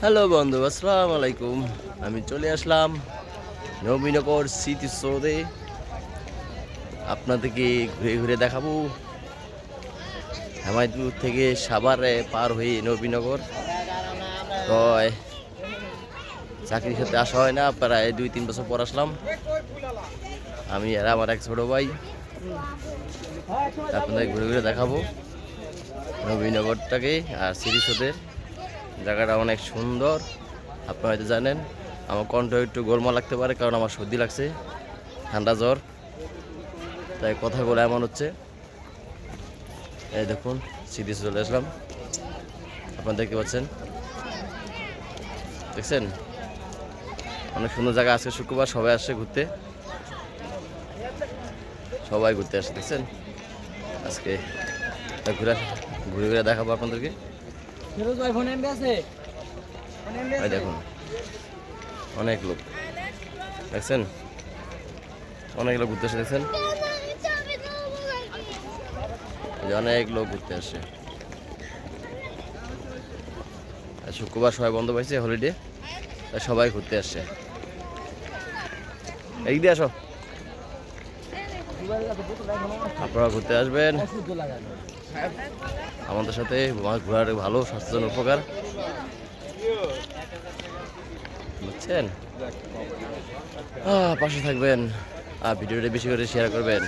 Hello বন্ধু, আসসালামু আলাইকুম। আমি চলে আসলাম নবীনগর স্মৃতি সৌদে আপনাদেরকে ঘুরে ঘুরে দেখাবো। হেমায়তপুর থেকে সাভারে পার হয়ে নবীনগর। তো চাকরি ক্ষেত্রে আসা হয় না, প্রায় দুই তিন বছর পর আসলাম। আমি আর আমার এক ছোটো ভাই। আপনাদের ঘুরে ঘুরে দেখাবো নবীনগরটাকে আর সিরিসোদের জায়গাটা অনেক সুন্দর। আপনারা হয়তো জানেন, আমার কণ্ঠ একটু গোলমাল লাগতে পারে কারণ আমার সর্দি লাগছে, ঠান্ডা জ্বর। তাই কথাগুলো এমন হচ্ছে। এই দেখুন সিরিজ চলে আসলাম। আপনারা দেখতে পাচ্ছেন? দেখছেন? অনেক সুন্দর জায়গা আজকে শুক্রবার সবাই আসছে ঘুরতে। সবাই ঘুরতে আসছে দেখছেন? আজকে ঘুরে ঘুরে ঘুরে দেখাবো আপনাদেরকে। ফিরোজ ভাই ফোন এমবি আছে? এই দেখুন। অনেক লোক। দেখছেন? অনেক লোক ঘুরতে আসে দেখছেন? অনেক লোক ঘুরতে আসে। শুক্রবার সবাই বন্ধ পাইছে হলিডে সবাই ঘুরতে আসছে এই দিয়ে আসো। আপনারা ঘুরতে আসবেন। আমাদের সাথে মাছ ঘোরার ভালো স্বাস্থ্যের উপকার। বুঝছেন? পাশে থাকবেন। আর ভিডিওটা বেশি করে শেয়ার করবেন।